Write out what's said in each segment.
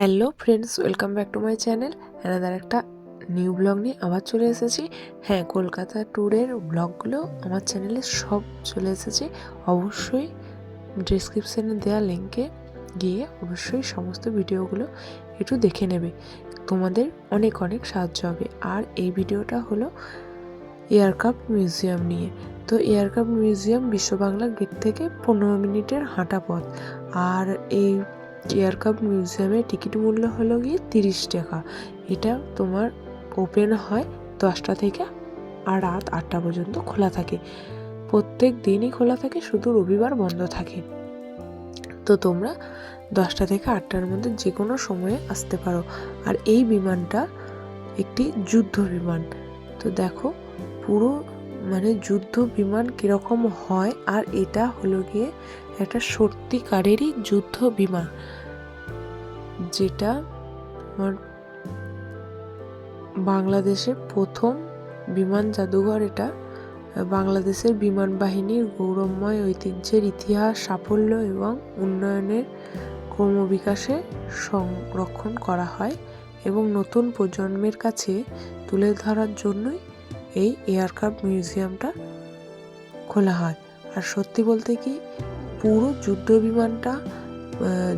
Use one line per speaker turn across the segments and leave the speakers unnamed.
Hello friends welcome back to my channel another একটা new blog নিয়ে আবার চলে এসেছি। হ্যাঁ কলকাতা ট্যুরের ব্লগগুলো আমার চ্যানেলে সব চলে এসেছে। অবশ্যই ডিসক্রিপশানে দেওয়া লিঙ্কে গিয়ে অবশ্যই সমস্ত ভিডিওগুলো একটু দেখে নেবে। তোমাদের অনেক অনেক সাহায্য হবে। আর এই ভিডিওটা হলো এয়ারক্রাফট মিউজিয়াম নিয়ে। তো এয়ারক্রাফট মিউজিয়াম বিশ্ব বাংলা গেট থেকে পনেরো মিনিটের হাঁটা পথ। আর এই এয়ারক্রাফট মিউজিয়ামের টিকিট মূল্য হলো গিয়ে তিরিশ টাকা। এটা তোমার ওপেন হয় দশটা থেকে আর রাত আটটা পর্যন্ত খোলা থাকে। প্রত্যেক দিনই খোলা থাকে, শুধু রবিবার বন্ধ থাকে। তো তোমরা দশটা থেকে আটটার মধ্যে যে কোনো সময়ে আসতে পারো। আর এই বিমানটা একটি যুদ্ধ বিমান। তো দেখো, পুরো মানে যুদ্ধ বিমান কীরকম হয়, আর এটা হলো গিয়ে একটা সত্যিকারেরই যুদ্ধ বিমান যেটা আমার বাংলাদেশে প্রথম বিমান জাদুঘর এটা। বাংলাদেশের বিমান বাহিনীর গৌরবময় ঐতিহ্যের ইতিহাস, সাফল্য এবং উন্নয়নের ক্রমবিকাশে সংরক্ষণ করা হয় এবং নতুন প্রজন্মের কাছে তুলে ধরার জন্যই এই এয়ারক্রাফট মিউজিয়ামটা খোলা হয়। আর সত্যি বলতে কি পুরো যুদ্ধ বিমানটা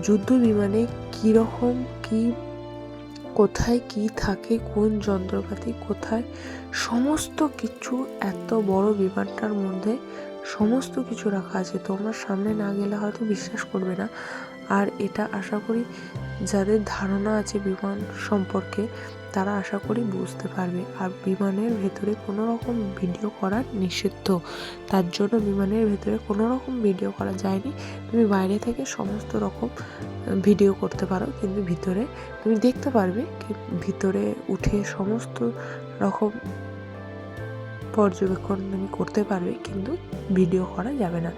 যুদ্ধ বিমানে কীরকম কী, কোথায় কি থাকে, কোন যন্ত্রপাতি কোথায়, সমস্ত কিছু এত বড় বিমানটার মধ্যে সমস্ত কিছু রাখা আছে। তোমরা সামনে না গেলে হয়তো বিশ্বাস করবে না। আর এটা আশা করি যাদের ধারণা আছে বিমান সম্পর্কে তারা আশা করি বুঝতে পারবে। আর বিমানের ভেতরে কোনো রকম ভিডিও করা নিষিদ্ধ। তার জন্য বিমানের ভেতরে কোনো রকম ভিডিও করা যায়নি। তুমি বাইরে থেকে সমস্ত রকম ভিডিও করতে পারো। কিন্তু ভিতরে তুমি দেখতে পারবে কি ভিতরে উঠে সমস্ত রকম পর্যবেক্ষণ তুমি করতে পারবে, কিন্তু ভিডিও করা যাবে না।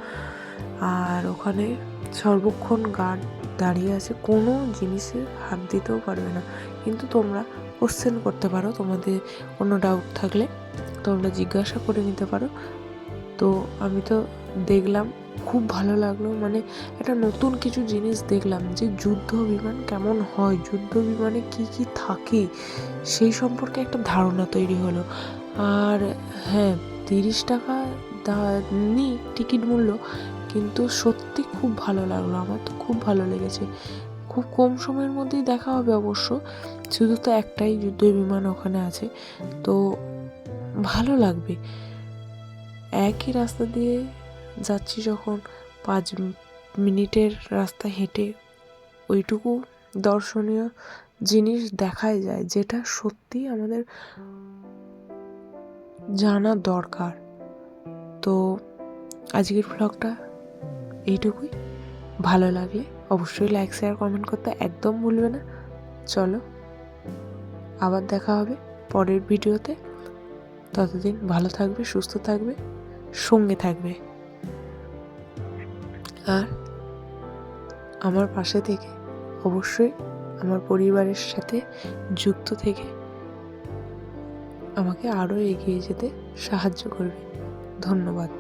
আর ওখানে সর্বক্ষণ গার্ড দাঁড়িয়ে আছে, কোনো জিনিসে হাত দিতেও পারবে না। কিন্তু তোমরা কোশ্চেন করতে পারো, তোমাদের কোনো ডাউট থাকলে তোমরা জিজ্ঞাসা করে নিতে পারো। তো আমি তো দেখলাম, খুব ভালো লাগল মানে একটা নতুন কিছু জিনিস দেখলাম যে যুদ্ধ বিমান কেমন হয়, যুদ্ধ বিমানে কি কি থাকে, সেই সম্পর্কে একটা ধারণা তৈরি হলো। আর হ্যাঁ তিরিশ টাকা নি, টিকিট মূল্য কিন্তু সত্যি খুব ভালো লাগল, আমার তো খুব ভালো লেগেছে। খুব কম সময়ের মধ্যেই দেখা হবে অবশ্য, শুধু তো একটাই যুদ্ধ বিমান ওখানে আছে। তো ভালো লাগবে। একই রাস্তা দিয়ে যাচ্ছি যখন পাঁচ মিনিটের রাস্তা হেঁটে, ওইটুকু দর্শনীয় জিনিস দেখাই যায়, যেটা সত্যি আমাদের জানা দরকার। তো আজকের ব্লগটা এইটুকুই। ভালো লাগলে অবশ্যই লাইক শেয়ার কমেন্ট করতে একদম ভুলবে না। চলো, আবার দেখা হবে পরের ভিডিওতে। ততদিন ভালো থাকবে, সুস্থ থাকবে, সঙ্গে থাকবে। আর আমার পাশে থেকে, অবশ্যই আমার পরিবারের সাথে যুক্ত থেকে আমাকে আরও এগিয়ে যেতে সাহায্য করবে। ধন্যবাদ।